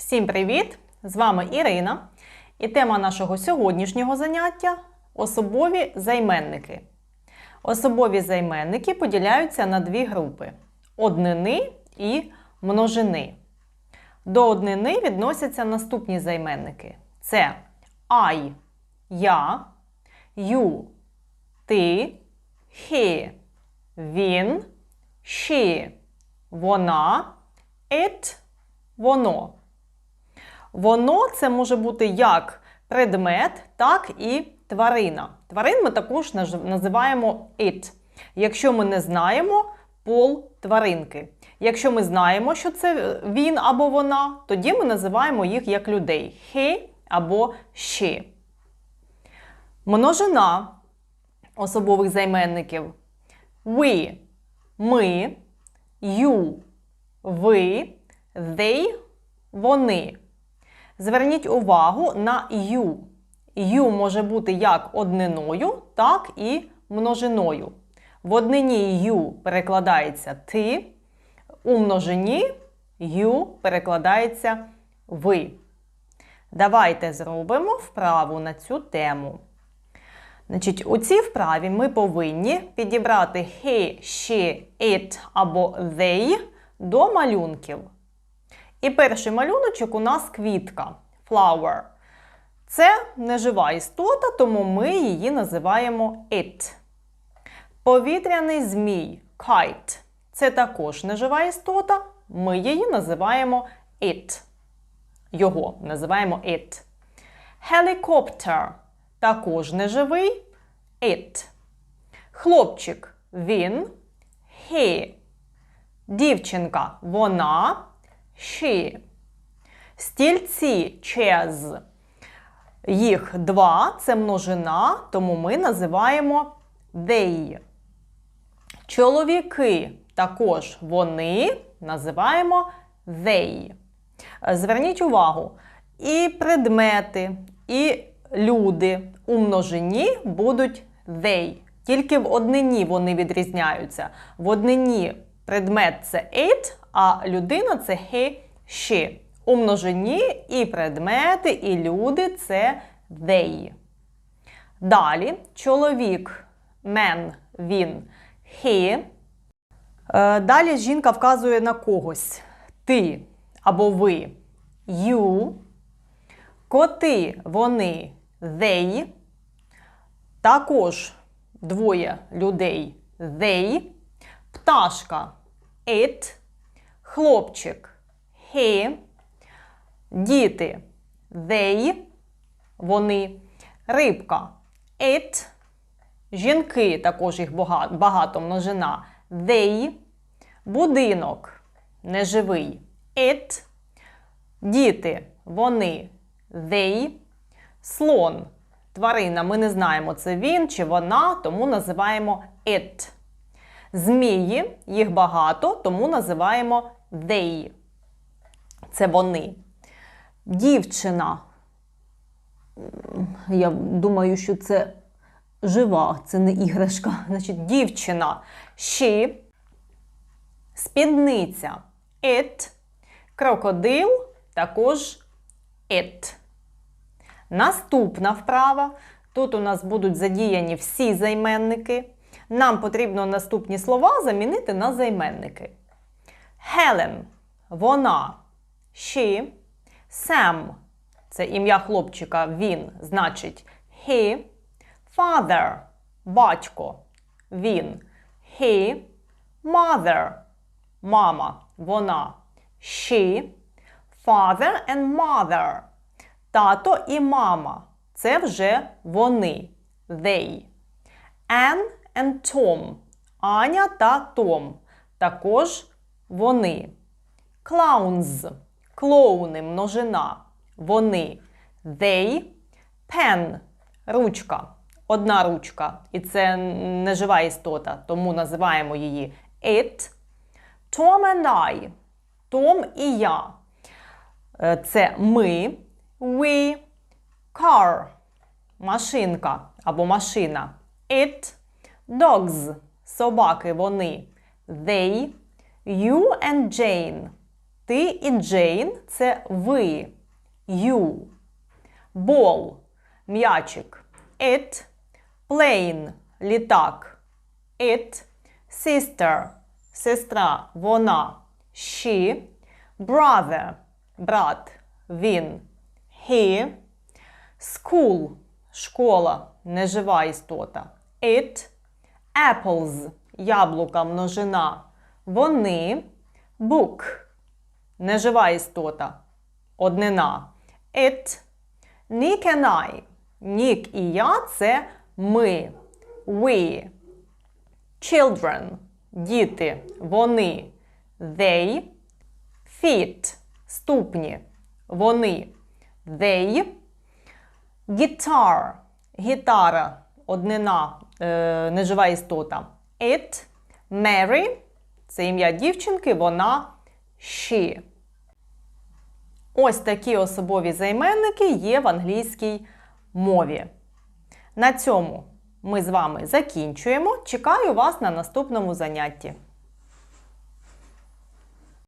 Всім привіт! З вами Ірина. І тема нашого сьогоднішнього заняття особові займенники. Особові займенники поділяються на дві групи: однини і множини. До однини відносяться наступні займенники: це I, я, you, ти, he, він, she, вона, it, воно. Воно це може бути як предмет, так і тварина. Тварин ми також називаємо it. Якщо ми не знаємо пол тваринки. Якщо ми знаємо, що це він або вона, тоді ми називаємо їх як людей he або she. Множина особових займенників we ми, you ви, they вони. Зверніть увагу на you. You може бути як одниною, так і множиною. В однині you перекладається ти, у множині you перекладається ви. Давайте зробимо вправу на цю тему. Значить, у цій вправі ми повинні підібрати he, she, it або they до малюнків. І перший малюночок у нас квітка flower. Це нежива істота, тому ми її називаємо it. Повітряний змій kite. Це також нежива істота. Ми її називаємо it. Його називаємо it. Helicopter також неживий it. Хлопчик він he. Дівчинка вона she. Стільці chairs. Їх два це множина, тому ми називаємо they. Чоловіки також вони називаємо they. Зверніть увагу, і предмети, і люди у множині будуть they. Тільки в однині вони відрізняються. В однині предмет це it, а людина це he, she. У множині і предмети, і люди це they. Далі чоловік, man, він, he. Е, Далі жінка вказує на когось. Ти або ви you. Коти вони they. Також двоє людей they. Пташка it. Хлопчик he. Діти they. Вони. Рибка it. Жінки також їх бага- багато множина they. Будинок неживий it. Діти вони they. Слон тварина. Ми не знаємо, це він чи вона, тому називаємо it. Змії, їх багато, тому називаємо they. Це вони. Дівчина. Я думаю, що це жива, це не іграшка. Значить, дівчина she, спідниця it, крокодил також it. Наступна вправа. Тут у нас будуть задіяні всі займенники. Нам потрібно наступні слова замінити на займенники. Helen – вона, she, Sam – це ім'я хлопчика, він, значить he, father – батько, він, he, mother – мама, вона, she, father and mother – тато і мама – це вже вони, they. Anne and Tom – Аня та Том – також вони. Clowns – клоуни, множина – вони. They. Pen – ручка. Одна ручка. І це не жива істота, тому називаємо її it. Tom and I – Том і я. Е, Це ми, we, car – машинка або машина. It, dogs – собаки, вони. They, you and Jane Ти і Джейн це ви. You. Ball – м'ячик. It. Plane – літак. It. Sister – сестра, вона. She. Brother – брат, він. He. School – школа, нежива істота. It. Apples – яблука, множина. Вони. Book – нежива істота, однина. It. Nick and I. Нік і я це ми. We. Children. Діти. Вони. They. Feet. Ступні. Вони. They. Guitar. Гітара. Однина. Е, нежива істота. It. Mary. Це ім'я дівчинки. Вона. She. Ось такі особові займенники є в англійській мові. На цьому ми з вами закінчуємо. Чекаю вас на наступному занятті.